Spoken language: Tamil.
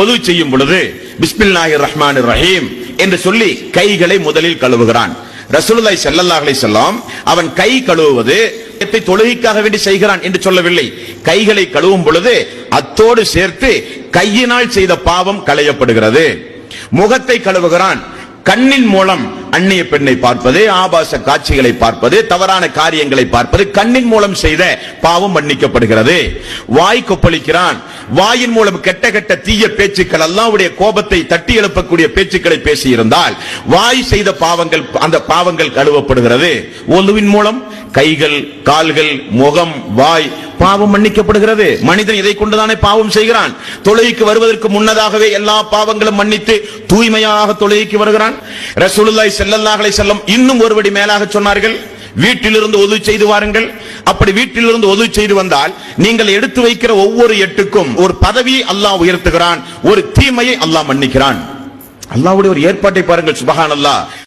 ஒது செய்யும் பொழுது பிஸ்பின் நாயர் ரஹ்மான் ரஹீம் என்று சொல்லி கைகளை முதலில் கழுவுகிறான். ரசூலுல்லாய் ஸல்லல்லாஹு செல்லாம் அவன் கை கழுவுவது தொழுகைக்காக வேண்டி செய்கிறான் என்று சொல்லவில்லை. கைகளை கழுவும் பொழுது அத்தோடு சேர்த்து கையினால் செய்த பாவம் களையப்படுகிறது. முகத்தை கழுவுகிறான். கண்ணின் மூலம் அந்நிய பெண்ணை பார்ப்பது ஆபாச காட்சிகளை பார்ப்பது தவறான காரியங்களை பார்ப்பது கண்ணின் மூலம் செய்த பாவம் மன்னிக்கப்படுகிறது. வாய் கொப்பளிக்கிறான். வாயின் மூலம் கெட்ட கெட்ட தீய பேச்சுக்கள் அல்லாவுடைய கோபத்தை தட்டி எழுப்பக்கூடிய பேச்சுக்களை பேசியிருந்தால் வாய் செய்த பாவங்கள் அந்த பாவங்கள் கழுவப்படுகிறது. ஒலுவின் மூலம் கைகள் கால்கள் முகம் வாய் பாவம் மன்னிக்கப்படுகிறது. மனிதன் இதை கொண்டுதானே பாவம் செய்கிறான். தொழுகைக்கு வருவதற்கு முன்னதாகவே எல்லா பாவங்களும் மன்னித்து தூய்மையாக தொழுகைக்கு வருகிறான். ரசூலுல்லாய் செல்லல்லாஹலை செல்லம் இன்னும் ஒருபடி மேலாக சொன்னார்கள் வீட்டிலிருந்து ஒது செய்து வாருங்கள். அப்படி வீட்டிலிருந்து ஒது செய்து வந்தால் நீங்கள் எடுத்து வைக்கிற ஒவ்வொரு எட்டுக்கும் ஒரு பதவியை அல்லாஹ் உயர்த்துகிறான் ஒரு தீமையை அல்லாஹ் மன்னிக்கிறான். அல்லாஹ்வுடைய ஒரு ஏற்பாட்டை பாருங்கள் சுபஹானல்லாஹ்.